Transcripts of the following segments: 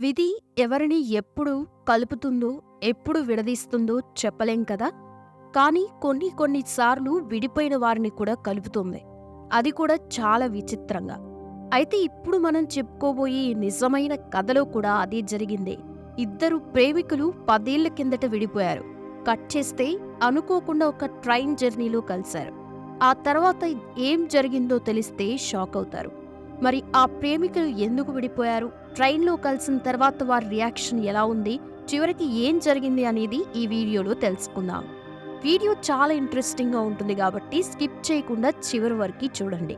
విధి ఎవరిని ఎప్పుడు కలుపుతుందో ఎప్పుడు విడదీస్తుందో చెప్పలేం కదా? కానీ కొన్ని కొన్నిసార్లు విడిపోయిన వారిని కూడా కలుపుతుంది. అది కూడా చాలా విచిత్రంగా. అయితే ఇప్పుడు మనం చెప్పుకోబోయే నిజమైన కథలో కూడా అదే జరిగింది. ఇద్దరు ప్రేమికులు పదేళ్ళ కిందట విడిపోయారు. కట్ చేస్తే అనుకోకుండా ఒక ట్రైన్ జర్నీలో కలిశారు. ఆ తర్వాత ఏం జరిగిందో తెలిస్తే షాక్ అవుతారు. మరి ఆ ప్రేమికులు ఎందుకు విడిపోయారు? ట్రైన్లో కలిసిన తర్వాత వారి రియాక్షన్ ఎలా ఉంది? చివరికి ఏం జరిగింది అనేది ఈ వీడియోలో తెలుసుకుందాం. వీడియో చాలా ఇంట్రెస్టింగ్గా ఉంటుంది కాబట్టి స్కిప్ చేయకుండా చివరి వరకు చూడండి.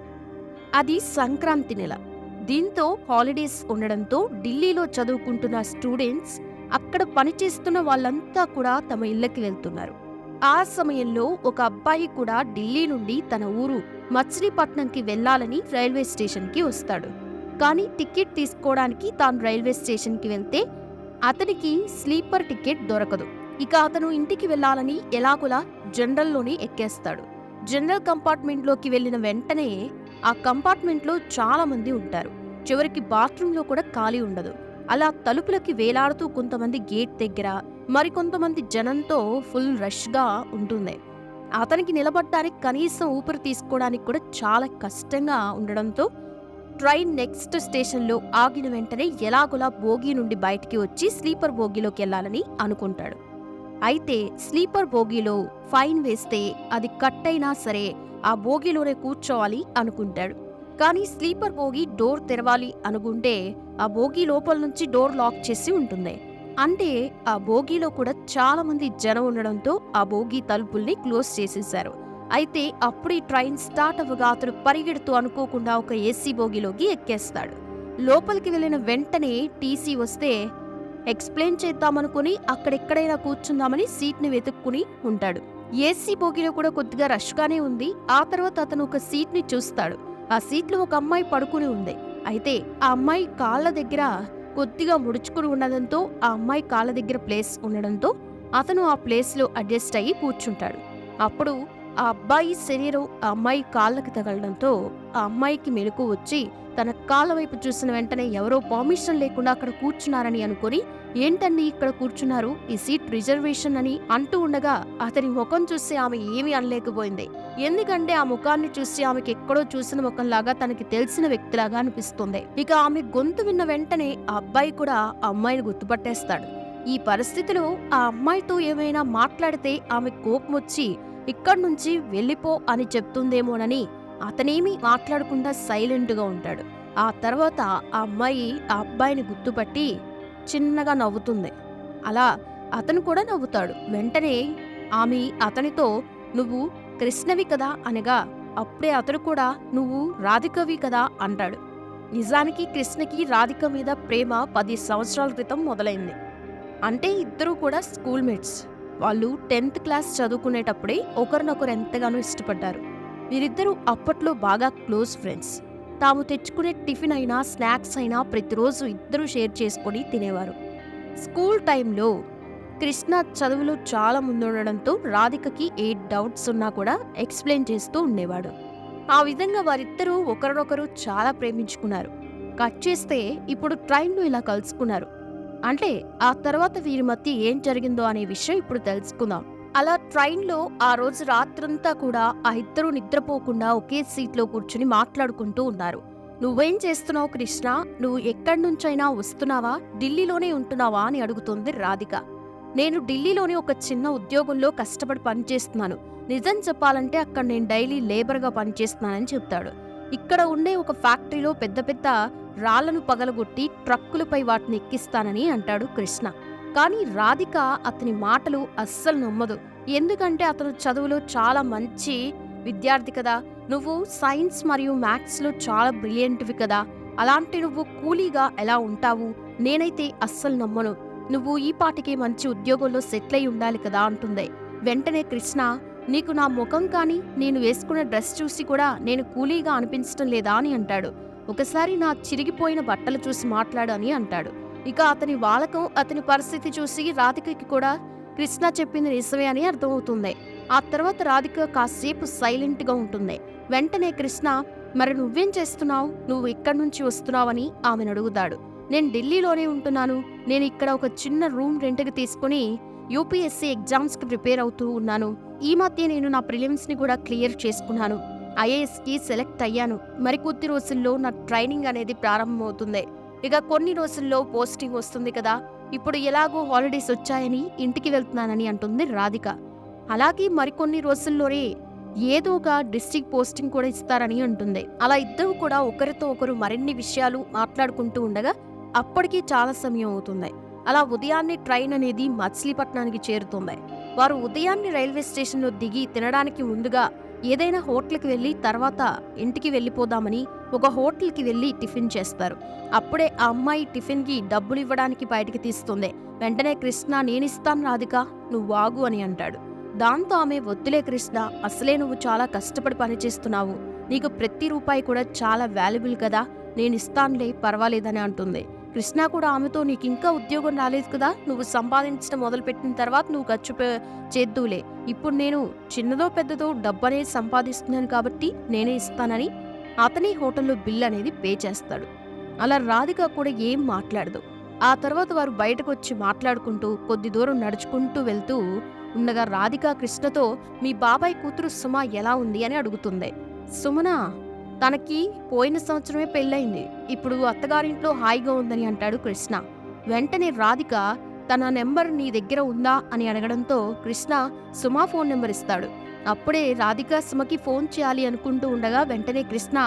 అది సంక్రాంతి నెల. దీంతో హాలిడేస్ ఉండడంతో ఢిల్లీలో చదువుకుంటున్న స్టూడెంట్స్ అక్కడ పనిచేస్తున్న వాళ్ళంతా కూడా తమ ఇళ్ళకి వెళ్తున్నారు. ఆ సమయంలో ఒక అబ్బాయి కూడా ఢిల్లీ నుండి తన ఊరు మచిలీపట్నంకి వెళ్ళాలని రైల్వే స్టేషన్కి వస్తాడు. కానీ టికెట్ తీసుకోవడానికి తాను రైల్వే స్టేషన్కి వెళ్తే అతనికి స్లీపర్ టికెట్ దొరకదు. ఇక అతను ఇంటికి వెళ్ళాలని ఎలాగులా జనరల్లోనే ఎక్కేస్తాడు. జనరల్ కంపార్ట్మెంట్లోకి వెళ్ళిన వెంటనే ఆ కంపార్ట్మెంట్లో చాలా మంది ఉంటారు. చివరికి బాత్రూంలో కూడా ఖాళీ ఉండదు. అలా తలుపులకి వేలాడుతూ కొంతమంది గేట్ దగ్గర మరికొంతమంది జనంతో ఫుల్ రష్గా ఉంటుంది. అతనికి నిలబడటానికి కనీసం ఊపిరి తీసుకోవడానికి కూడా చాలా కష్టంగా ఉండడంతో ట్రైన్ నెక్స్ట్ స్టేషన్లో ఆగిన వెంటనే ఎలాగోలా బోగి నుండి బయటికి వచ్చి స్లీపర్ బోగిలోకి వెళ్ళాలని అనుకుంటాడు. అయితే స్లీపర్ బోగిలో ఫైన్ వేస్తే అది కట్ అయినా సరే ఆ బోగిలోనే కూర్చోవాలి అనుకుంటాడు. కానీ స్లీపర్ బోగి డోర్ తెరవాలి అనుకుంటే ఆ బోగి లోపల నుంచి డోర్ లాక్ చేసి ఉంటుంది. అంటే ఆ బోగీలో కూడా చాలా మంది జనం ఉండడంతో ఆ బోగి తలుపుల్ని క్లోజ్ చేసేశారు. అయితే అప్పుడు ఈ ట్రైన్ స్టార్ట్ అవ్వగా అతడు పరిగెడుతూ అనుకోకుండా ఒక ఏసీ బోగిలోకి ఎక్కేస్తాడు. లోపలికి వెళ్ళిన వెంటనే టీసీ వస్తే ఎక్స్ప్లెయిన్ చేద్దామనుకుని అక్కడెక్కడైనా కూర్చుందామని సీట్ని వెతుక్కుని ఉంటాడు. ఏసీ బోగిలో కూడా కొద్దిగా రష్గానే ఉంది. ఆ తర్వాత అతను ఒక సీట్ని చూస్తాడు. ఆ సీట్లో ఒక అమ్మాయి పడుకుని ఉంది. అయితే ఆ అమ్మాయి కాళ్ళ దగ్గర కొద్దిగా ముడుచుకుని ఉండడంతో ఆ అమ్మాయి కాళ్ళ దగ్గర ప్లేస్ ఉండడంతో అతను ఆ ప్లేస్లో అడ్జస్ట్ అయ్యి కూర్చుంటాడు. అప్పుడు ఆ అబ్బాయి శరీరం ఆ అమ్మాయి కాళ్ళకి తగలడంతో ఆ అమ్మాయికి మెలకు వచ్చి తన కాళ్ళ వైపు చూసిన వెంటనే ఎవరో పర్మిషన్ లేకుండా అక్కడ కూర్చున్నారని అనుకుని ఏంటండి ఇక్కడ కూర్చున్నారు? ఈ సీట్ రిజర్వేషన్ అని అంటూ ఉండగా అతని ముఖం చూసి ఆమె ఏమీ అనలేకపోయింది. ఎందుకంటే ఆ ముఖాన్ని చూసి ఆమెకి ఎక్కడో చూసిన ముఖంలాగా తనకి తెలిసిన వ్యక్తిలాగా అనిపిస్తుంది. ఇక ఆమె గొంతు విన్న వెంటనే ఆ అబ్బాయి కూడా ఆ అమ్మాయిని గుర్తుపట్టేస్తాడు. ఈ పరిస్థితిలో ఆ అమ్మాయితో ఏమైనా మాట్లాడితే ఆమె కోపం వచ్చి ఇక్కడి నుంచి వెళ్ళిపో అని చెప్తుందేమోనని అతనేమీ మాట్లాడకుండా సైలెంట్గా ఉంటాడు. ఆ తర్వాత ఆ అమ్మాయి ఆ అబ్బాయిని గుర్తుపట్టి చిన్నగా నవ్వుతుంది. అలా అతను కూడా నవ్వుతాడు. వెంటనే ఆమె అతనితో నువ్వు కృష్ణవి కదా? అనగా అప్పుడే అతడు కూడా నువ్వు రాధికవి కదా? అంటాడు. నిజానికి కృష్ణకి రాధిక మీద ప్రేమ పది సంవత్సరాల క్రితం మొదలైంది. అంటే ఇద్దరూ కూడా స్కూల్ మేట్స్ వాళ్ళు టెన్త్ క్లాస్ చదువుకునేటప్పుడే ఒకరినొకరు ఎంతగానో ఇష్టపడ్డారు. వీరిద్దరూ అప్పట్లో బాగా క్లోజ్ ఫ్రెండ్స్. తాము తెచ్చుకునే టిఫిన్ అయినా స్నాక్స్ అయినా ప్రతిరోజు ఇద్దరూ షేర్ చేసుకొని తినేవారు. స్కూల్ టైంలో కృష్ణ చదువులో చాలా ముందుండడంతో రాధికకి ఏ డౌట్స్ ఉన్నా కూడా ఎక్స్ప్లెయిన్ చేస్తూ ఉండేవాడు. ఆ విధంగా వారిద్దరూ ఒకరినొకరు చాలా ప్రేమించుకున్నారు. కట్ చేస్తే ఇప్పుడు ట్రైన్లో ఇలా కలుసుకున్నారు. అంటే ఆ తర్వాత వీరి మధ్య ఏం జరిగిందో అనే విషయం ఇప్పుడు తెలుసుకుందాం. ట్రైన్లో ఆ రోజు రాత్రంతా కూడా ఆ ఇద్దరు నిద్రపోకుండా ఒకే సీట్లో కూర్చుని మాట్లాడుకుంటూ ఉన్నారు. నువ్వేం చేస్తున్నావు కృష్ణ? నువ్వు ఎక్కడి నుంచైనా వస్తున్నావా? ఢిల్లీలోనే ఉంటున్నావా? అని అడుగుతుంది రాధిక. నేను ఢిల్లీలోని ఒక చిన్న ఉద్యోగంలో కష్టపడి పనిచేస్తున్నాను. నిజం చెప్పాలంటే అక్కడ నేను డైలీ లేబర్గా పనిచేస్తున్నానని చెప్తాడు. ఇక్కడ ఉండే ఒక ఫ్యాక్టరీలో పెద్ద పెద్ద రాళ్ళను పగలగొట్టి ట్రక్కులపై వాటిని ఎక్కిస్తానని అంటాడు కృష్ణ. కానీ రాధిక అతని మాటలు అస్సలు నమ్మదు. ఎందుకంటే అతను చదువులో చాలా మంచి విద్యార్థి కదా. నువ్వు సైన్స్ మరియు మ్యాథ్స్లో చాలా బ్రిలియంట్వి కదా. అలాంటి నువ్వు కూలీగా ఎలా ఉంటావు? నేనైతే అస్సలు నమ్మను. నువ్వు ఈ పాటికి మంచి ఉద్యోగంలో సెటిల్ అయి ఉండాలి కదా అంటుంది. వెంటనే కృష్ణ నీకు నా ముఖం కానీ నేను వేసుకున్న డ్రెస్ చూసి కూడా నేను కూలీగా అనిపించటం లేదా అని అంటాడు. ఒకసారి నా చిరిగిపోయిన బట్టలు చూసి మాట్లాడు అని అంటాడు. ఇక అతని వాలకం అతని పరిస్థితి చూసి రాధికకి కూడా కృష్ణ చెప్పింది నిజమే అని అర్థమవుతుంది. ఆ తర్వాత రాధిక కాసేపు సైలెంట్గా ఉంటుంది. వెంటనే కృష్ణ మరి నువ్వేం చేస్తున్నావు? నువ్వు ఇక్కడి నుంచి వస్తున్నావని? ఆమెను అడుగుతాడు. నేను ఢిల్లీలోనే ఉంటున్నాను. నేను ఇక్కడ ఒక చిన్న రూమ్ రెంట్కి తీసుకుని యూపీఎస్సీ ఎగ్జామ్స్కి ప్రిపేర్ అవుతూ ఉన్నాను. ఈ మధ్య నేను నా ప్రిలిమ్స్ని కూడా క్లియర్ చేసుకున్నాను. ఐఏఎస్కి సెలెక్ట్ అయ్యాను. మరికొద్ది రోజుల్లో నా ట్రైనింగ్ అనేది ప్రారంభమవుతుంది. ఇక కొన్ని రోజుల్లో పోస్టింగ్ వస్తుంది కదా. ఇప్పుడు ఎలాగో హాలిడేస్ వచ్చాయని ఇంటికి వెళ్తున్నానని అంటుంది రాధిక. అలాగే మరికొన్ని రోజుల్లోనే ఏదో ఒక డిస్టిక్ పోస్టింగ్ కూడా ఇస్తారని అంటుంది. అలా ఇద్దరు కూడా ఒకరితో ఒకరు మరిన్ని విషయాలు మాట్లాడుకుంటూ ఉండగా అప్పటికి చాలా సమయం అవుతుంది. అలా ఉదయాన్నే ట్రైన్ అనేది మచిలీపట్నానికి చేరుతుంది. వారు ఉదయాన్నే రైల్వే స్టేషన్లో దిగి తినడానికి ముందుగా ఏదైనా హోటల్కి వెళ్ళి తర్వాత ఇంటికి వెళ్ళిపోదామని ఒక హోటల్కి వెళ్ళి టిఫిన్ చేస్తారు. అప్పుడే ఆ అమ్మాయి టిఫిన్కి డబ్బులు ఇవ్వడానికి బయటికి తీస్తుంది. వెంటనే కృష్ణ నేనిస్తాను రాధిక నువ్వు ఆగు అని అంటాడు. దాంతో ఆమె వద్దులే కృష్ణ అసలే నువ్వు చాలా కష్టపడి పనిచేస్తున్నావు నీకు ప్రతి రూపాయి కూడా చాలా వాల్యుబుల్ కదా నేను ఇస్తానులే పర్వాలేదని అంటుంది. కృష్ణ కూడా ఆమెతో నీకు ఇంకా ఉద్యోగం రాలేదు కదా నువ్వు సంపాదించడం మొదలుపెట్టిన తర్వాత నువ్వు ఖర్చు పె- చేద్దువులే. ఇప్పుడు నేను చిన్నదో పెద్దదో డబ్బు అనేది సంపాదిస్తున్నాను కాబట్టి నేనే ఇస్తానని అతనే హోటల్లో బిల్ అనేది పే చేస్తాడు. అలా రాధిక కూడా ఏం మాట్లాడదు. ఆ తర్వాత వారు బయటకు వచ్చి మాట్లాడుకుంటూ కొద్ది దూరం నడుచుకుంటూ వెళ్తూ ఉండగా రాధిక కృష్ణతో మీ బాబాయ్ కూతురు సుమ ఎలా ఉంది? అని అడుగుతుంది సుమన తనకి పోయిన సంవత్సరమే పెళ్ళయింది. ఇప్పుడు అత్తగారింట్లో హాయిగా ఉందని అంటాడు కృష్ణ. వెంటనే రాధిక తన నెంబర్ నీ దగ్గర ఉందా అని అడగడంతో కృష్ణ సుమా ఫోన్ నెంబర్ ఇస్తాడు. అప్పుడే రాధిక సుమకి ఫోన్ చేయాలి అనుకుంటూ ఉండగా వెంటనే కృష్ణ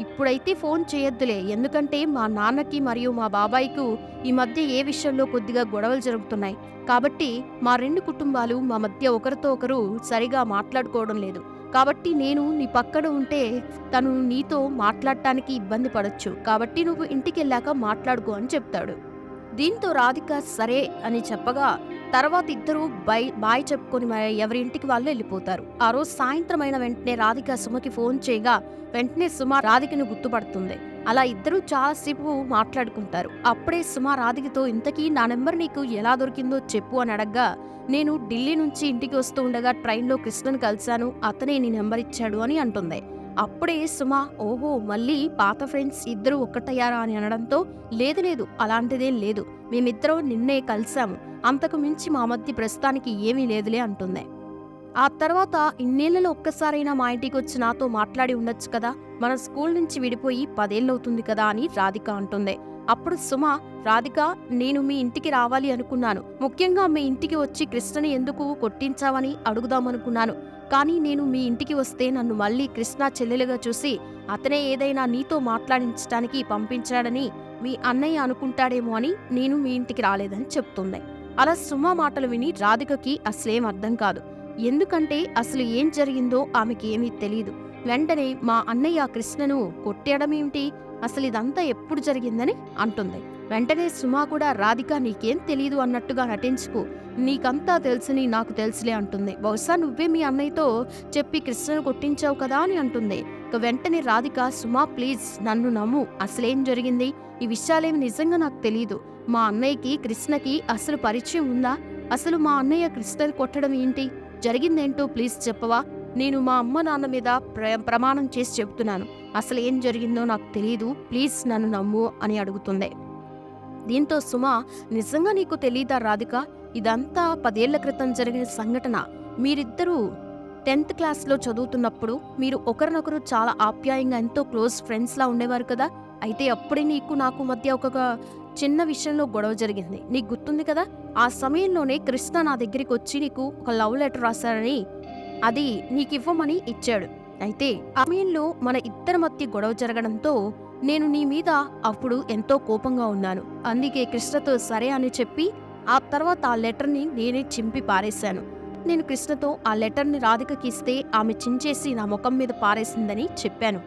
ఇప్పుడైతే ఫోన్ చేయొద్దులే. ఎందుకంటే మా నాన్నకి మరియు మా బాబాయికు ఈ మధ్య ఏ విషయంలో కొద్దిగా గొడవలు జరుగుతున్నాయి. కాబట్టి మా రెండు కుటుంబాలు మా మధ్య ఒకరితో ఒకరు సరిగా మాట్లాడుకోవడం లేదు. కాబట్టి నేను నీ పక్కన ఉంటే తను నీతో మాట్లాడటానికి ఇబ్బంది పడచ్చు. కాబట్టి నువ్వు ఇంటికి వెళ్ళాక మాట్లాడుకో అని చెప్తాడు. దీంతో రాధిక సరే అని చెప్పగా తర్వాత ఇద్దరూ బై బాయ్ చెప్పుకొని మరి ఎవరి ఇంటికి వాళ్ళు వెళ్ళిపోతారు. ఆ రోజు సాయంత్రం అయిన వెంటనే రాధిక సుమకి ఫోన్ చేయగా వెంటనే సుమ రాధికను గుర్తుపడుతుంది. అలా ఇద్దరూ చాలాసేపు మాట్లాడుకుంటారు. అప్పుడే సుమ రాధికతో ఇంతకీ నా నెంబర్ నీకు ఎలా దొరికిందో చెప్పు అని అడగ్గా నేను ఢిల్లీ నుంచి ఇంటికి వస్తూ ఉండగా ట్రైన్లో కృష్ణను కలిశాను. అతనే నీ నెంబర్ ఇచ్చాడు అని అంటుంది. అప్పుడే సుమా ఓహో మళ్ళీ పాత ఫ్రెండ్స్ ఇద్దరు ఒక్కటయ్యారా అని అనడంతో లేదు లేదు అలాంటిదేం లేదు. మేమిద్దరం నిన్నే కలిశాము. అంతకు మించి మా మధ్య ప్రస్తుతానికి ఏమీ లేదులే అంటుంది. ఆ తర్వాత ఇన్నేళ్ళలో ఒక్కసారైనా మా ఇంటికి వచ్చి నాతో మాట్లాడి ఉండొచ్చు కదా? మన స్కూల్ నుంచి విడిపోయి పదేళ్ళవుతుంది కదా అని రాధిక అంటుంది. అప్పుడు సుమ రాధిక నేను మీ ఇంటికి రావాలి అనుకున్నాను. ముఖ్యంగా మీ ఇంటికి వచ్చి కృష్ణని ఎందుకు కొట్టించావని అడుగుదామనుకున్నాను. కానీ నేను మీ ఇంటికి వస్తే నన్ను మళ్ళీ కృష్ణ చెల్లెలుగా చూసి అతనే ఏదైనా నీతో మాట్లాడించడానికి పంపించాడని మీ అన్నయ్య అనుకుంటాడేమో అని నేను మీ ఇంటికి రాలేదని చెప్తుంది. అలా సుమ మాటలు విని రాధికకి అసలేం అర్థం కాదు. ఎందుకంటే అసలు ఏం జరిగిందో ఆమెకి ఏమీ తెలియదు వెంటనే మా అన్నయ్య కృష్ణను కొట్టేయడమేమిటి అసలు ఇదంతా ఎప్పుడు జరిగిందని అంటుంది. వెంటనే సుమా కూడా రాధిక నీకేం తెలియదు అన్నట్టుగా నటించుకు నీకంతా తెలుసుని నాకు తెలుసులే అంటుంది. బహుశా నువ్వే మీ అన్నయ్యతో చెప్పి కృష్ణను కొట్టించావు కదా అని అంటుంది. ఇక వెంటనే రాధిక సుమా ప్లీజ్ నన్ను నమ్ము అసలేం జరిగింది? ఈ విషయాలేమి నిజంగా నాకు తెలియదు మా అన్నయ్యకి కృష్ణకి అసలు పరిచయం ఉందా? అసలు మా అన్నయ్య కృష్ణని కొట్టడం ఏంటి? జరిగిందేంటో ప్లీజ్ చెప్పవా? నేను మా అమ్మ నాన్న మీద ప్ర ప్రమాణం చేసి చెప్తున్నాను అసలు ఏం జరిగిందో నాకు తెలియదు ప్లీజ్ నన్ను నమ్ము అని అడుగుతుంది. దీంతో సుమ నిజంగా నీకు తెలీదా రాధిక? ఇదంతా పదేళ్ళ క్రితం జరిగిన సంఘటన. మీరిద్దరూ టెన్త్ క్లాస్లో చదువుతున్నప్పుడు మీరు ఒకరినొకరు చాలా ఆప్యాయంగా ఎంతో క్లోజ్ ఫ్రెండ్స్లా ఉండేవారు కదా? అయితే అప్పుడే నీకు నాకు మధ్య ఒక చిన్న విషయంలో గొడవ జరిగింది. నీకు గుర్తుంది కదా? ఆ సమయంలోనే కృష్ణ నా దగ్గరికి వచ్చి నీకు ఒక లవ్ లెటర్ రాశారని అది నీకు ఇవ్వమని ఇచ్చాడు. అయితే ఆ సమయంలో మన ఇద్దరి మధ్య గొడవ జరగడంతో నేను నీ మీద అప్పుడు ఎంతో కోపంగా ఉన్నాను. అందుకే కృష్ణతో సరే అని చెప్పి ఆ తర్వాత ఆ లెటర్ని నేనే చింపి పారేశాను. నేను కృష్ణతో ఆ లెటర్ని రాధికకి ఇస్తే ఆమె చించేసి నా ముఖం మీద పారేసిందని చెప్పాను.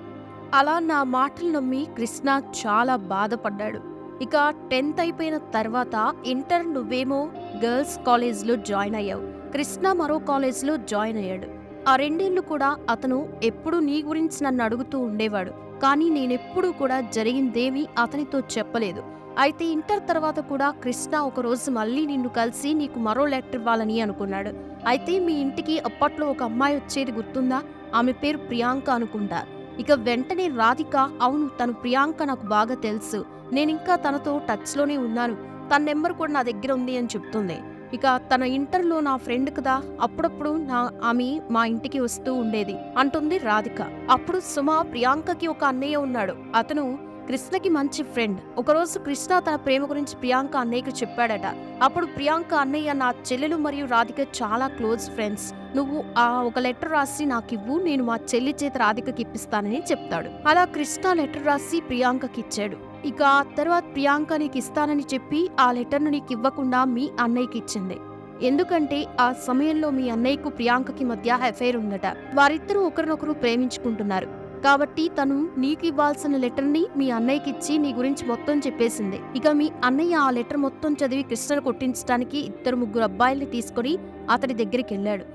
అలా నా మాటలు నమ్మి కృష్ణ చాలా బాధపడ్డాడు. ఇక టెన్త్ అయిపోయిన తర్వాత ఇంటర్ నువ్వేమో గర్ల్స్ కాలేజ్లో జాయిన్ అయ్యావు. కృష్ణ మరో కాలేజ్లో జాయిన్ అయ్యాడు. ఆ రెండేళ్ళు కూడా అతను ఎప్పుడూ నీ గురించి నన్ను అడుగుతూ ఉండేవాడు. కానీ నేనెప్పుడూ కూడా జరిగిందేమీ అతనితో చెప్పలేదు. అయితే ఇంటర్ తర్వాత కూడా కృష్ణ ఒకరోజు మళ్ళీ నిన్ను కలిసి నీకు మరో లెటర్ ఇవ్వాలని అనుకున్నాడు. అయితే మీ ఇంటికి అప్పట్లో ఒక అమ్మాయి వచ్చేది గుర్తుందా? ఆమె పేరు ప్రియాంక అనుకుంటా. ఇక వెంటనే రాధిక అవును తను ప్రియాంక నాకు బాగా తెలుసు. నేనింకా తనతో టచ్లోనే ఉన్నాను. తన నెంబర్ కూడా నా దగ్గర ఉంది అని చెప్తుంది. ఇక తన ఇంటర్లో నా ఫ్రెండ్ కదా అప్పుడప్పుడు నా ఆమె మా ఇంటికి వస్తూ ఉండేది. అంటుంది రాధిక. అప్పుడు సుమ ప్రియాంకకి ఒక అన్నయ్య ఉన్నాడు. అతను కృష్ణకి మంచి ఫ్రెండ్ ఒకరోజు కృష్ణ తన ప్రేమ గురించి ప్రియాంక అన్నయ్యకు చెప్పాడట. అప్పుడు ప్రియాంక అన్నయ్య నా చెల్లెలు మరియు రాధిక చాలా క్లోజ్ ఫ్రెండ్స్ నువ్వు ఆ ఒక లెటర్ రాసి నాకు ఇవ్వు నేను మా చెల్లి చేత రాధికకి ఇప్పిస్తానని చెప్తాడు. అలా కృష్ణ లెటర్ రాసి ప్రియాంకకి ఇచ్చాడు. ఇక ఆ తర్వాత ప్రియాంక నీకు ఇస్తానని చెప్పి ఆ లెటర్ను నీకు ఇవ్వకుండా మీ అన్నయ్యకి ఇచ్చింది. ఎందుకంటే ఆ సమయంలో మీ అన్నయ్యకు ప్రియాంకకి మధ్య అఫైర్ ఉందట. వారిద్దరూ ఒకరినొకరు ప్రేమించుకుంటున్నారు. కాబట్టి తను నీకు ఇవ్వాల్సిన లెటర్ని మీ అన్నయ్యకి ఇచ్చి నీ గురించి మొత్తం చెప్పేసింది. ఇక మీ అన్నయ్య ఆ లెటర్ మొత్తం చదివి కృష్ణను కొట్టించడానికి ఇద్దరు ముగ్గురు అబ్బాయిల్ని తీసుకొని అతడి దగ్గరికి వెళ్ళాడు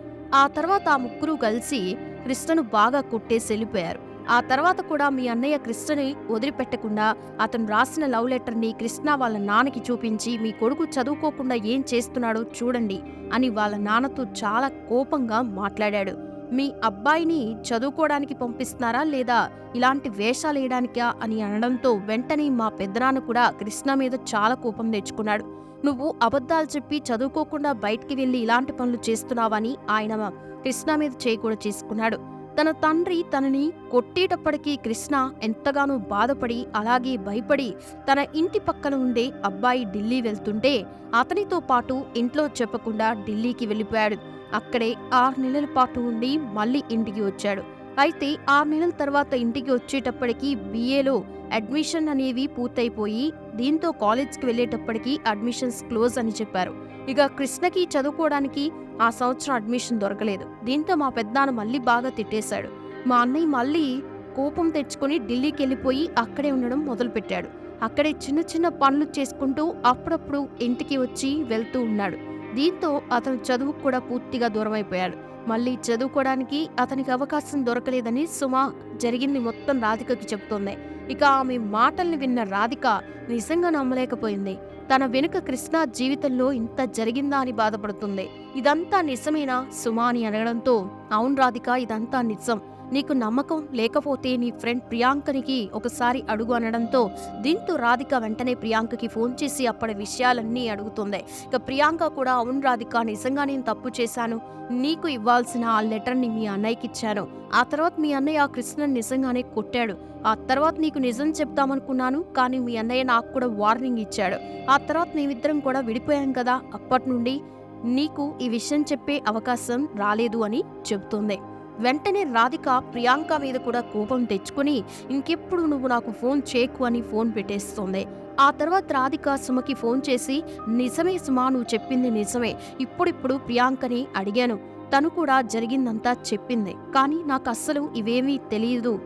ఆ తర్వాత ఆ ముగ్గురు కలిసి కృష్ణను బాగా కొట్టేసి వెళ్ళిపోయారు. ఆ తర్వాత కూడా మీ అన్నయ్య కృష్ణని వదిలిపెట్టకుండా అతను రాసిన లవ్ లెటర్ని కృష్ణ వాళ్ళ నాన్నకి చూపించి మీ కొడుకు చదువుకోకుండా ఏం చేస్తున్నాడో చూడండి అని వాళ్ళ నాన్నతో చాలా కోపంగా మాట్లాడాడు. మీ అబ్బాయిని చదువుకోవడానికి పంపిస్తున్నారా లేదా ఇలాంటి వేషాలు వేయడానికా అని అనడంతో వెంటనే మా పెద్దనాన్న కూడా కృష్ణ మీద చాలా కోపం తెచ్చుకున్నాడు. నువ్వు అబద్ధాలు చెప్పి చదువుకోకుండా బయటికి వెళ్ళి ఇలాంటి పనులు చేస్తున్నావని ఆయన కృష్ణ మీద చేయి కూడా చేసుకున్నాడు. తన తండ్రి తనని కొట్టేటప్పటికీ కృష్ణ ఎంతగానో బాధపడి అలాగే భయపడి తన ఇంటి పక్కన ఉండే అబ్బాయి ఢిల్లీ వెళ్తుంటే అతనితో పాటు ఇంట్లో చెప్పకుండా ఢిల్లీకి వెళ్ళిపోయాడు. అక్కడే ఆరు నెలల పాటు ఉండి మళ్ళీ ఇంటికి వచ్చాడు. అయితే ఆరు నెలల తర్వాత ఇంటికి వచ్చేటప్పటికి బీఏలో అడ్మిషన్ అనేవి పూర్తయిపోయి దీంతో కాలేజ్కి వెళ్ళేటప్పటికి అడ్మిషన్స్ క్లోజ్ అని చెప్పారు. ఇక కృష్ణకి చదువుకోవడానికి ఆ సంవత్సరం అడ్మిషన్ దొరకలేదు. దీంతో మా పెద్దాన్న మళ్ళీ బాగా తిట్టేశాడు. మా అన్నయ్య మళ్ళీ కోపం తెచ్చుకొని ఢిల్లీకి వెళ్ళిపోయి అక్కడే ఉండడం మొదలుపెట్టాడు. అక్కడే చిన్న చిన్న పనులు చేసుకుంటూ అప్పుడప్పుడు ఇంటికి వచ్చి వెళ్తూ ఉన్నాడు. దీంతో అతను చదువుకు కూడా పూర్తిగా దూరమైపోయాడు. మళ్ళీ చదువుకోవడానికి అతనికి అవకాశం దొరకలేదని సుమ జరిగింది మొత్తం రాధికకి చెప్తోంది ఇక ఆమె మాటల్ని విన్న రాధిక నిజంగా నమ్మలేకపోయింది. తన వెనుక కృష్ణ జీవితంలో ఇంత జరిగిందా అని బాధపడుతుంది. ఇదంతా నిజమేనా? సుమ అని అడగడంతో అవును రాధిక ఇదంతా నిజం. నీకు నమ్మకం లేకపోతే నీ ఫ్రెండ్ ప్రియాంకనికి ఒకసారి అడుగు అనడంతో దీంతో రాధిక వెంటనే ప్రియాంకకి ఫోన్ చేసి అప్పటి విషయాలన్నీ అడుగుతుంది. ఇక ప్రియాంక కూడా అవును రాధిక నిజంగా నేను తప్పు చేశాను. నీకు ఇవ్వాల్సిన ఆ లెటర్ని మీ అన్నయ్యకి ఇచ్చాను. ఆ తర్వాత మీ అన్నయ్య ఆ కృష్ణని నిజంగానే కొట్టాడు. ఆ తర్వాత నీకు నిజం చెప్తామనుకున్నాను కానీ మీ అన్నయ్య నాకు కూడా వార్నింగ్ ఇచ్చాడు. ఆ తర్వాత మేమిద్దరం కూడా విడిపోయాం కదా అప్పటి నుండి నీకు ఈ విషయం చెప్పే అవకాశం రాలేదు అని చెబుతుంది. వెంటనే రాధిక ప్రియాంక మీద కూడా కోపం తెచ్చుకుని ఇంకెప్పుడు నువ్వు నాకు ఫోన్ చేయకు అని ఫోన్ పెట్టేస్తుంది. ఆ తర్వాత రాధిక సుమకి ఫోన్ చేసి నిజమే సుమా నువ్వు చెప్పింది నిజమే. ఇప్పుడిప్పుడు ప్రియాంకని అడిగాను. తను కూడా జరిగిందంతా చెప్పింది. కానీ నాకు అస్సలు ఇవేమీ తెలియదు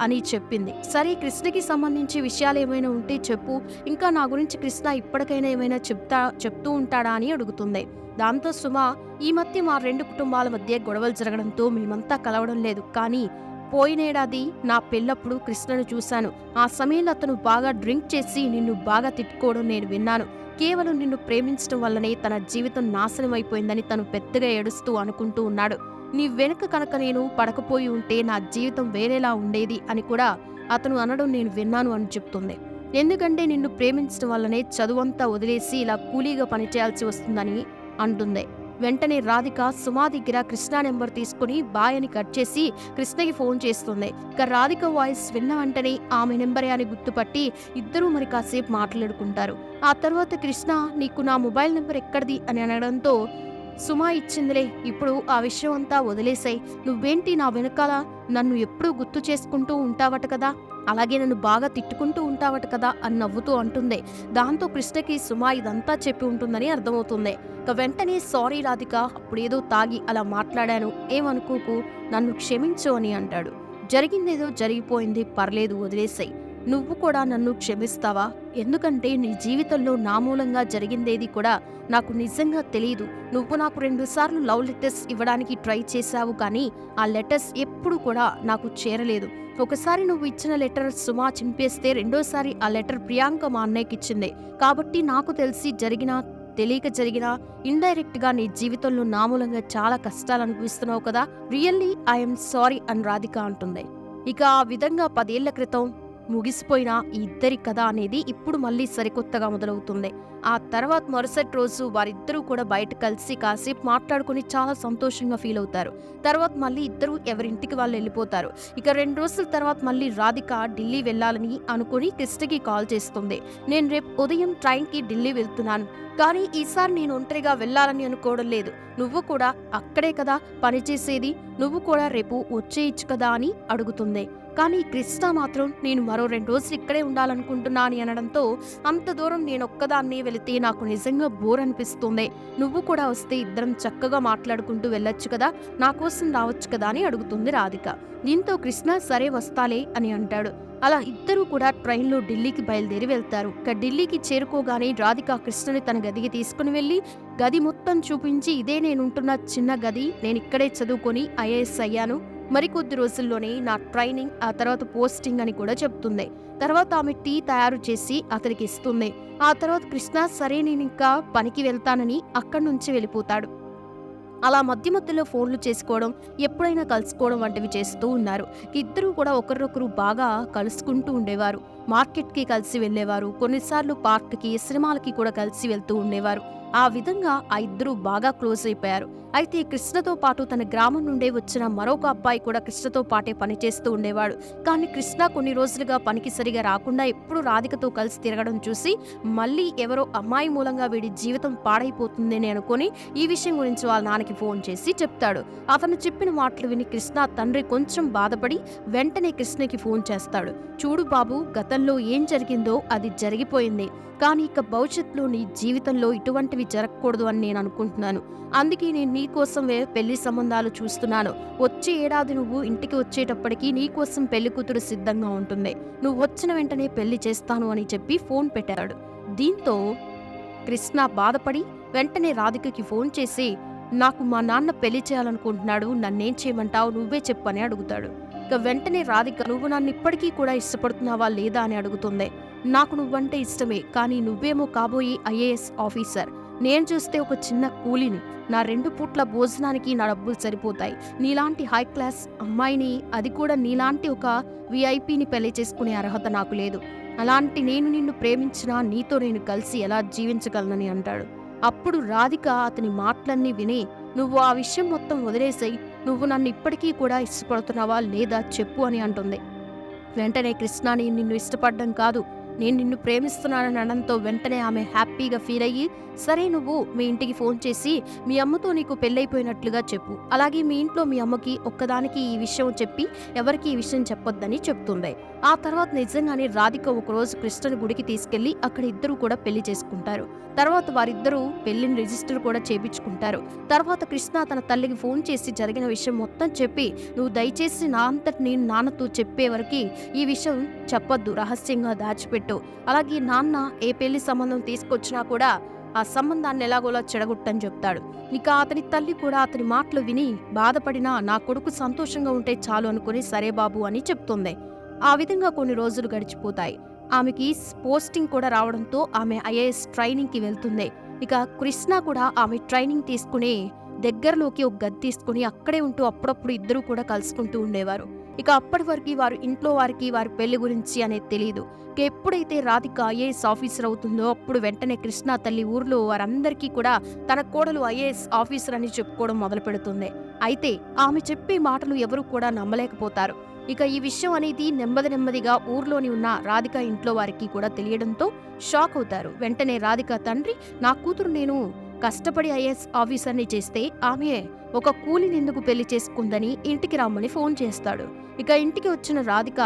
అని చెప్పింది. సరే కృష్ణకి సంబంధించి విషయాలు ఏమైనా ఉంటే చెప్పు. ఇంకా నా గురించి కృష్ణ ఇప్పటికైనా ఏమైనా చెప్తా చెప్తూ ఉంటాడా అని అడుగుతుంది. దాంతో సుమ ఈ మధ్య మా రెండు కుటుంబాల మధ్య గొడవలు జరగడంతో మేమంతా కలవడం లేదు. కానీ పోయినేడాది నా పెళ్ళప్పుడు కృష్ణను చూశాను. ఆ సమయంలో అతను బాగా డ్రింక్ చేసి నిన్ను బాగా తిట్టుకోవడం నేను విన్నాను. కేవలం నిన్ను ప్రేమించడం వల్లనే తన జీవితం నాశనం అయిపోయిందని తను పెద్దగా ఏడుస్తూ అనుకుంటూ ఉన్నాడు. నీ వెనుక కనుక నేను పడకపోయి ఉంటే నా జీవితం వేరేలా ఉండేది అని కూడా అతను అనడం నేను విన్నాను అని చెప్తుంది. ఎందుకంటే నిన్ను ప్రేమించడం వల్లనే చదువంతా వదిలేసి ఇలా కూలీగా పనిచేయాల్సి వస్తుందని అంటుంది. వెంటనే రాధిక సుమా దగ్గర కృష్ణ నెంబర్ తీసుకుని బాయ్ అని కట్ చేసి కృష్ణకి ఫోన్ చేస్తుంది. ఇక రాధిక వాయిస్ విన్న వెంటనే ఆమె నెంబరే అని గుర్తుపట్టి ఇద్దరూ మరి కాసేపు మాట్లాడుకుంటారు. ఆ తర్వాత కృష్ణ నీకు నా మొబైల్ నెంబర్ ఎక్కడిది? అని అనడంతో సుమా ఇచ్చిందిలే ఇప్పుడు ఆ విషయం అంతా వదిలేసాయి. నువ్వేంటి నా వెనకాల నన్ను ఎప్పుడూ గుర్తు చేసుకుంటూ ఉంటావట కదా? అలాగే నన్ను బాగా తిట్టుకుంటూ ఉంటావట కదా అని నవ్వుతూ అంటుంది. దాంతో కృష్ణకి సుమా ఇదంతా చెప్పి ఉంటుందని అర్థమవుతుంది. ఇక వెంటనే సారీ రాధిక అప్పుడేదో తాగి అలా మాట్లాడాను. ఏమనుకోకు నన్ను క్షమించు అని అంటాడు. జరిగిందేదో జరిగిపోయింది పర్లేదు వదిలేసాయి. నువ్వు కూడా నన్ను క్షమిస్తావా? ఎందుకంటే నీ జీవితంలో నా మూలంగా జరిగిందేది కూడా నాకు నిజంగా తెలియదు నువ్వు నాకు రెండుసార్లు లవ్ లెటర్స్ ఇవ్వడానికి ట్రై చేశావు కానీ ఆ లెటర్స్ ఎప్పుడు కూడా నాకు చేరలేదు. ఒకసారి నువ్వు ఇచ్చిన లెటర్ సుమా చింపేస్తే రెండోసారి ఆ లెటర్ ప్రియాంక మా అన్నయ్యకి ఇచ్చింది. కాబట్టి నాకు తెలిసి జరిగిన తెలియక జరిగిన ఇండైరెక్ట్గా నీ జీవితంలో నామూలంగా చాలా కష్టాలు అనుభవిస్తున్నావు కదా? రియల్లీ ఐఎమ్ సారీ అని రాధిక అంటుంది. ఇక ఆ విధంగా పదేళ్ళ క్రితం ముగిసిపోయిన ఈ ఇద్దరి కథ అనేది ఇప్పుడు మళ్ళీ సరికొత్తగా మొదలవుతుంది. ఆ తర్వాత మరుసటి రోజు వారిద్దరూ కూడా బయట కలిసి కాసేపు మాట్లాడుకుని చాలా సంతోషంగా ఫీల్ అవుతారు. తర్వాత మళ్ళీ ఇద్దరు ఎవరింటికి వాళ్ళు వెళ్ళిపోతారు. ఇక రెండు రోజుల తర్వాత మళ్ళీ రాధిక ఢిల్లీ వెళ్ళాలని అనుకుని కృష్ణకి కాల్ చేస్తుంది. నేను రేపు ఉదయం ట్రైన్కి ఢిల్లీ వెళ్తున్నాను. కానీ ఈసారి నేను ఒంటరిగా వెళ్ళాలని అనుకోవడం లేదు. నువ్వు కూడా అక్కడే కదా పనిచేసేది. నువ్వు కూడా రేపు వచ్చేయచ్చు కదా అని అడుగుతుంది. కానీ కృష్ణ మాత్రం నేను మరో రెండు రోజులు ఇక్కడే ఉండాలనుకుంటున్నా అని అనడంతో అంత దూరం నేను ఒక్కదాన్ని వెళితే నాకు నిజంగా బోర్ అనిపిస్తుంది. నువ్వు కూడా వస్తే ఇద్దరం చక్కగా మాట్లాడుకుంటూ వెళ్ళొచ్చు కదా నా కోసం రావచ్చు కదా అని అడుగుతుంది రాధిక. దీంతో కృష్ణ సరే వస్తాలే అని అంటాడు. అలా ఇద్దరూ కూడా ట్రైన్లో ఢిల్లీకి బయలుదేరి వెళ్తారు. ఇక ఢిల్లీకి చేరుకోగానే రాధిక కృష్ణని తన గదికి తీసుకుని వెళ్ళి గది మొత్తం చూపించి ఇదే నేనుంటున్న చిన్న గది నేను ఇక్కడే చదువుకొని ఐఏఎస్ అయ్యాను. మరికొద్ది రోజుల్లోనే నా ట్రైనింగ్ ఆ తర్వాత పోస్టింగ్ అని కూడా చెప్తుంది. తర్వాత ఆమె టీ తయారు చేసి అతనికి ఇస్తుంది. ఆ తర్వాత కృష్ణ సరే నేను ఇంకా పనికి వెళ్తానని అక్కడి నుంచి వెళ్ళిపోతాడు. అలా మధ్య మధ్యలో ఫోన్లు చేసుకోవడం ఎప్పుడైనా కలుసుకోవడం వంటివి చేస్తూ ఉన్నారు. ఇద్దరూ కూడా ఒకరినొకరు బాగా కలుసుకుంటూ ఉండేవారు. మార్కెట్కి కలిసి వెళ్ళేవారు. కొన్నిసార్లు పార్క్కి సినిమాలకి కూడా కలిసి వెళ్తూ ఉండేవారు. ఆ విధంగా ఆ ఇద్దరు బాగా క్లోజ్ అయిపోయారు. అయితే కృష్ణతో పాటు తన గ్రామం నుండే వచ్చిన మరొక అబ్బాయి కూడా కృష్ణతో పాటే పనిచేస్తూ ఉండేవాడు. కానీ కృష్ణ కొన్ని రోజులుగా పనికి సరిగా రాకుండా ఎప్పుడు రాధికతో కలిసి తిరగడం చూసి మళ్ళీ ఎవరో అమ్మాయి మూలంగా వీడి జీవితం పాడైపోతుందని అనుకుని ఈ విషయం గురించి వాళ్ళ నాన్నకి ఫోన్ చేసి చెప్తాడు. అతను చెప్పిన మాటలు విని కృష్ణ తండ్రి కొంచెం బాధపడి వెంటనే కృష్ణకి ఫోన్ చేస్తాడు. చూడు బాబు గతంలో ఏం జరిగిందో అది జరిగిపోయింది. కానీ ఇక భవిష్యత్తులో నీ జీవితంలో ఇటువంటివి జరగకూడదు అని నేను అనుకుంటున్నాను. అందుకే నేను నీకోసం వే- పెళ్ళి సంబంధాలు చూస్తున్నాను. వచ్చే ఏడాది నువ్వు ఇంటికి వచ్చేటప్పటికి నీకోసం పెళ్ళి కూతురు సిద్ధంగా ఉంటుంది. నువ్వు వచ్చిన వెంటనే పెళ్ళి చేస్తాను అని చెప్పి ఫోన్ పెట్టాడు. దీంతో కృష్ణ బాధపడి వెంటనే రాధికకి ఫోన్ చేసి నాకు మా నాన్న పెళ్ళి చేయాలనుకుంటున్నాడు. నన్నేం చేయమంటావు? నువ్వే చెప్పని అడుగుతాడు. ఇక వెంటనే రాధిక నువ్వు నన్ను ఇప్పటికీ కూడా ఇష్టపడుతున్నావా లేదా? అని అడుగుతుంది. నాకు నువ్వంటే ఇష్టమే కానీ నువ్వేమో కాబోయే ఐఏఎస్ ఆఫీసర్. నేను చూస్తే ఒక చిన్న కూలిని. నా రెండు పూట్ల భోజనానికి నా డబ్బులు సరిపోతాయి. నీలాంటి హై క్లాస్ అమ్మాయిని అది కూడా నీలాంటి ఒక విఐపిని పెళ్ళి చేసుకునే అర్హత నాకు లేదు. అలాంటి నేను నిన్ను ప్రేమించినా నీతో నేను కలిసి ఎలా జీవించగలనని అంటాడు. అప్పుడు రాధిక అతని మాటలన్నీ విని నువ్వు ఆ విషయం మొత్తం వదిలేసాయి. నువ్వు నన్ను ఇప్పటికీ కూడా ఇష్టపడుతున్నావా లేదా చెప్పు అని అంటుంది. వెంటనే కృష్ణ నేను నిన్ను ఇష్టపడడం కాదు. నేను నిన్ను ప్రేమిస్తున్నానని అనడంతో వెంటనే ఆమె హ్యాపీగా ఫీల్ అయ్యి సరే నువ్వు మీ ఇంటికి ఫోన్ చేసి మీ అమ్మతో నీకు పెళ్ళైపోయినట్లుగా చెప్పు. అలాగే మీ ఇంట్లో మీ అమ్మకి ఒక్కదానికి ఈ విషయం చెప్పి ఎవరికి ఈ విషయం చెప్పొద్దని చెప్తుంది ఆ తర్వాత నిజంగానే రాధిక ఒకరోజు కృష్ణను గుడికి తీసుకెళ్ళి అక్కడ ఇద్దరు కూడా పెళ్ళి చేసుకుంటారు. తర్వాత వారిద్దరూ పెళ్ళిని రిజిస్టర్ కూడా చేపించుకుంటారు. తర్వాత కృష్ణ తన తల్లికి ఫోన్ చేసి జరిగిన విషయం మొత్తం చెప్పి నువ్వు దయచేసి నా అంతటి నేను నాన్నతో చెప్పే వరకు ఈ విషయం చెప్పొద్దు. రహస్యంగా దాచిపెట్టి. అలాగే నాన్న ఏ పెళ్ళి సంబంధం తీసుకొచ్చినా కూడా ఆ సంబంధాన్ని ఎలాగోలా చెడగొట్టని చెప్తాడు. ఇక అతని తల్లి కూడా అతని మాటలు విని బాధపడినా నా కొడుకు సంతోషంగా ఉంటే చాలు అనుకుని సరే బాబు అని చెప్తుంది. ఆ విధంగా కొన్ని రోజులు గడిచిపోతాయి. ఆమెకి పోస్టింగ్ కూడా రావడంతో ఆమె ఐఏఎస్ ట్రైనింగ్కి వెళ్తుంది. ఇక కృష్ణ కూడా ఆమె ట్రైనింగ్ తీసుకుని దగ్గరలోకి ఒక గది తీసుకుని అక్కడే ఉంటూ అప్పుడప్పుడు ఇద్దరూ కూడా కలుసుకుంటూ ఉండేవారు. ఇక అప్పటి వరకు వారు ఇంట్లో వారికి వారి పెళ్ళి గురించి అనేది తెలియదు ఇక ఎప్పుడైతే రాధిక ఐఏఎస్ ఆఫీసర్ అవుతుందో అప్పుడు వెంటనే కృష్ణ తల్లి ఊర్లో వారందరికీ కూడా తన కోడలు ఐఏఎస్ ఆఫీసర్ అని చెప్పుకోవడం మొదలు పెడుతుంది. అయితే ఆమె చెప్పే మాటలు ఎవరు కూడా నమ్మలేకపోతారు. ఇక ఈ విషయం అనేది నెమ్మది నెమ్మదిగా ఊర్లోని ఉన్న రాధిక ఇంట్లో వారికి కూడా తెలియడంతో షాక్ అవుతారు. వెంటనే రాధిక తండ్రి నా కూతురు నేను కష్టపడి ఐఏఎస్ ఆఫీసర్ని చేస్తే ఆమె ఒక కూలిని ఎందుకు పెళ్ళి చేసుకుందని ఇంటికి రమ్మని ఫోన్ చేస్తాడు. ఇక ఇంటికి వచ్చిన రాధిక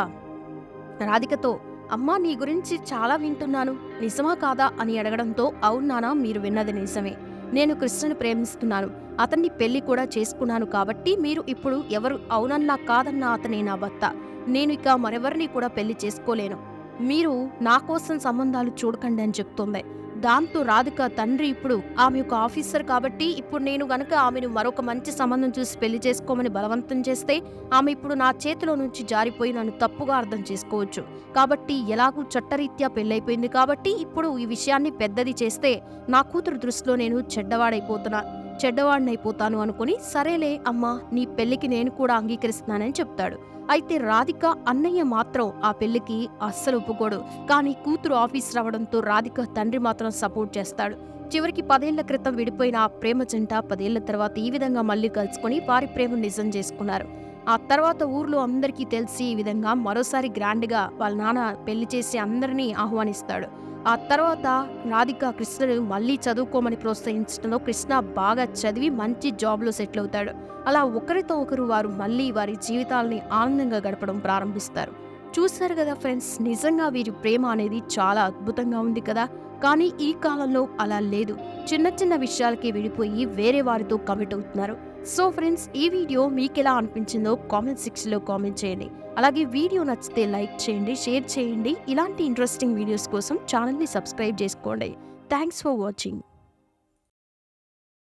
రాధికతో అమ్మా నీ గురించి చాలా వింటున్నాను. నిజమా కాదా? అని అడగడంతో అవునానా మీరు విన్నది నిజమే. నేను కృష్ణను ప్రేమిస్తున్నాను. అతన్ని పెళ్ళి కూడా చేసుకున్నాను కాబట్టి మీరు ఇప్పుడు ఎవరు? అవునన్నా కాదన్నా అతనే నా భర్త. నేను ఇక మరెవరిని కూడా పెళ్ళి చేసుకోలేను. మీరు నా కోసం సంబంధాలు చూడకండి అని చెప్తుంది. దాంతో రాధిక తండ్రి ఇప్పుడు ఆమె ఒక ఆఫీసర్ కాబట్టి ఇప్పుడు నేను గనక ఆమెను మరొక మంచి సంబంధం చూసి పెళ్ళి చేసుకోమని బలవంతం చేస్తే ఆమె ఇప్పుడు నా చేతిలో నుంచి జారిపోయి నన్ను తప్పుగా అర్థం చేసుకోవచ్చు. కాబట్టి ఎలాగూ చట్టరీత్యా పెళ్ళైపోయింది కాబట్టి ఇప్పుడు ఈ విషయాన్ని పెద్దది చేస్తే నా కూతురు దృష్టిలో నేను చెడ్డవాడైపోతున్నా చెడ్డవాడినైపోతాను అనుకుని సరేలే అమ్మా నీ పెళ్ళికి నేను కూడా అంగీకరిస్తున్నానని చెప్తాడు. అయితే రాధిక అన్నయ్య మాత్రం ఆ పెళ్ళికి అస్సలు ఒప్పుకోడు. కానీ కూతురు ఆఫీస్ రావడంతో రాధిక తండ్రి మాత్రం సపోర్ట్ చేస్తాడు. చివరికి పదేళ్ళ క్రితం విడిపోయిన ఆ ప్రేమ జంట పదేళ్ళ తర్వాత ఈ విధంగా మళ్ళీ కలుసుకొని వారి ప్రేమ నిజం చేసుకున్నారు. ఆ తర్వాత ఊర్లో అందరికీ తెలిసి ఈ విధంగా మరోసారి గ్రాండ్గా వాళ్ళ నాన్న పెళ్ళి చేసి అందరినీ ఆహ్వానిస్తాడు. ఆ తర్వాత రాధిక కృష్ణను మళ్ళీ చదువుకోమని ప్రోత్సహించడంలో కృష్ణ బాగా చదివి మంచి జాబ్లో సెటిల్ అవుతాడు. అలా ఒకరితో ఒకరు వారు మళ్ళీ వారి జీవితాలని ఆనందంగా గడపడం ప్రారంభిస్తారు. చూశారు కదా ఫ్రెండ్స్ నిజంగా వీరి ప్రేమ అనేది చాలా అద్భుతంగా ఉంది కదా? కానీ ఈ కాలంలో అలా లేదు. చిన్న చిన్న విషయాలకి విడిపోయి వేరే వారితో కమిట్ అవుతున్నారు. సో ఫ్రెండ్స్ ఈ వీడియో మీకు ఎలా అనిపించిందో కామెంట్ సెక్షన్లో కామెంట్ చేయండి. అలాగే వీడియో నచ్చితే లైక్ చేయండి షేర్ చేయండి. ఇలాంటి ఇంట్రెస్టింగ్ వీడియోస్ కోసం ఛానల్ని సబ్స్క్రైబ్ చేసుకోండి. Thanks for watching